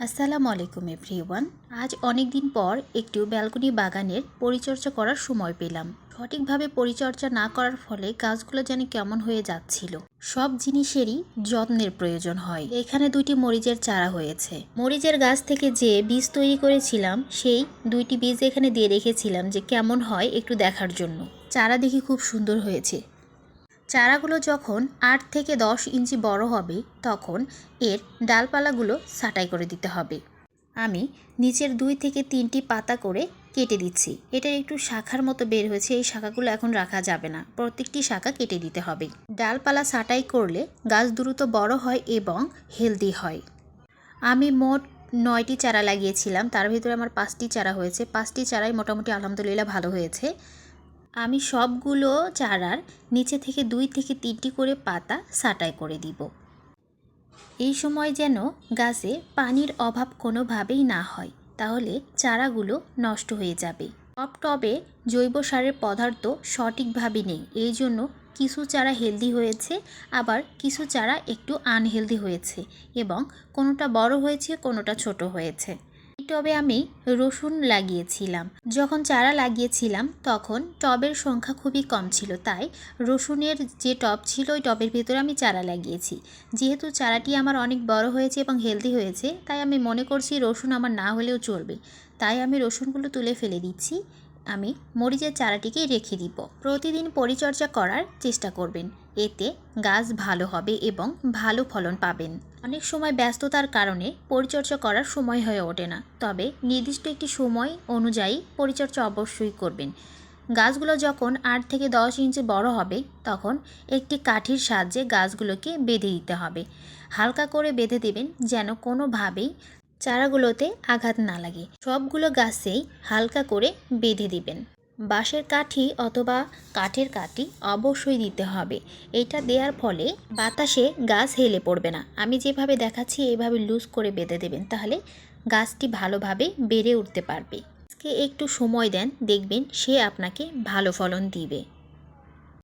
আসসালামু আলাইকুম এভরিওয়ান। আজ অনেক দিন পর একটু ব্যালকনি বাগানের পরিচর্যা করার সময় পেলাম। সঠিকভাবে পরিচর্যা না করার ফলে গাছগুলো যেন কেমন হয়ে যাচ্ছিল। সব জিনিসেরই যত্নের প্রয়োজন হয়। এখানে দুইটি মরিচের চারা হয়েছে। মরিচের গাছ থেকে যে বীজ তৈরি করেছিলাম, সেই দুইটি বীজ এখানে দিয়ে রেখেছিলাম যে কেমন হয় একটু দেখার জন্য। চারা দেখি খুব সুন্দর হয়েছে। চারাগুলো যখন আট থেকে দশ ইঞ্চি বড় হবে, তখন এর ডালপালাগুলো ছাঁটাই করে দিতে হবে। আমি নিচের দুই থেকে তিনটি পাতা করে কেটে দিচ্ছি। এটা একটু শাখার মতো বের হয়েছে, এই শাখাগুলো এখন রাখা যাবে না। প্রত্যেকটি শাখা কেটে দিতে হবে। ডালপালা ছাঁটাই করলে গাছ দ্রুত বড় হয় এবং হেলদি হয়। আমি মোট নয়টি চারা লাগিয়েছিলাম, তার ভিতরে আমার পাঁচটি চারা হয়েছে। পাঁচটি চারাই মোটামুটি আলহামদুলিল্লাহ ভালো হয়েছে। আমি সবগুলো চারার নিচে থেকে দুই থেকে তিনটি করে পাতা ছাঁটাই করে দিব। এই সময় যেন গাছে পানির অভাব কোনোভাবেই না হয়, তাহলে চারাগুলো নষ্ট হয়ে যাবে। টপ টবে জৈব সারের পদার্থ সঠিকভাবে নেই, এই জন্য কিছু চারা হেলদি হয়েছে, আবার কিছু চারা একটু আনহেলদি হয়েছে এবং কোনোটা বড় হয়েছে, কোনোটা ছোট হয়েছে। টবে আমি রসুন লাগিয়েছিলাম। যখন চারা লাগিয়েছিলাম, তখন টবের সংখ্যা খুবই কম ছিল, তাই রসুনের যে টব ছিল, ওই টবের ভিতরে আমি চারা লাগিয়েছি। যেহেতু চারাটি আমার অনেক বড় হয়েছে এবং হেলদি হয়েছে, তাই আমি মনে করছি রসুন আমার না হলেও চলবে। তাই আমি রসুনগুলো তুলে ফেলে দিচ্ছি। আমি মরিচের চারাটিকে রেখে দিব। প্রতিদিন পরিচর্যা করার চেষ্টা করবেন। এতে গাছ ভালো হবে এবং ভালো ফলন পাবেন। অনেক সময় ব্যস্ততার কারণে পরিচর্যা করার সময় হয়ে ওঠে না। তবে নির্দিষ্ট একটি সময় অনুযায়ী পরিচর্যা অবশ্যই করবেন। গাছগুলো যখন আট থেকে দশ ইঞ্চি বড় হবে, তখন একটি কাঠির সাহায্যে গাছগুলোকে বেঁধে দিতে হবে। হালকা করে বেঁধে দেবেন যেন কোনোভাবেই চারাগুলোতে আঘাত না লাগে। সবগুলো গাছেই হালকা করে বেঁধে দিবেন। বাঁশের কাঠি অথবা কাঠের কাঠি অবশ্যই দিতে হবে। এটা দেওয়ার ফলে বাতাসে গাছ হেলে পড়বে না। আমি যেভাবে দেখাচ্ছি এইভাবে লুজ করে বেঁধে দেবেন, তাহলে গাছটি ভালোভাবে বেড়ে উঠতে পারবে। আজকে একটু সময় দেন, দেখবেন সে আপনাকে ভালো ফলন দিবে।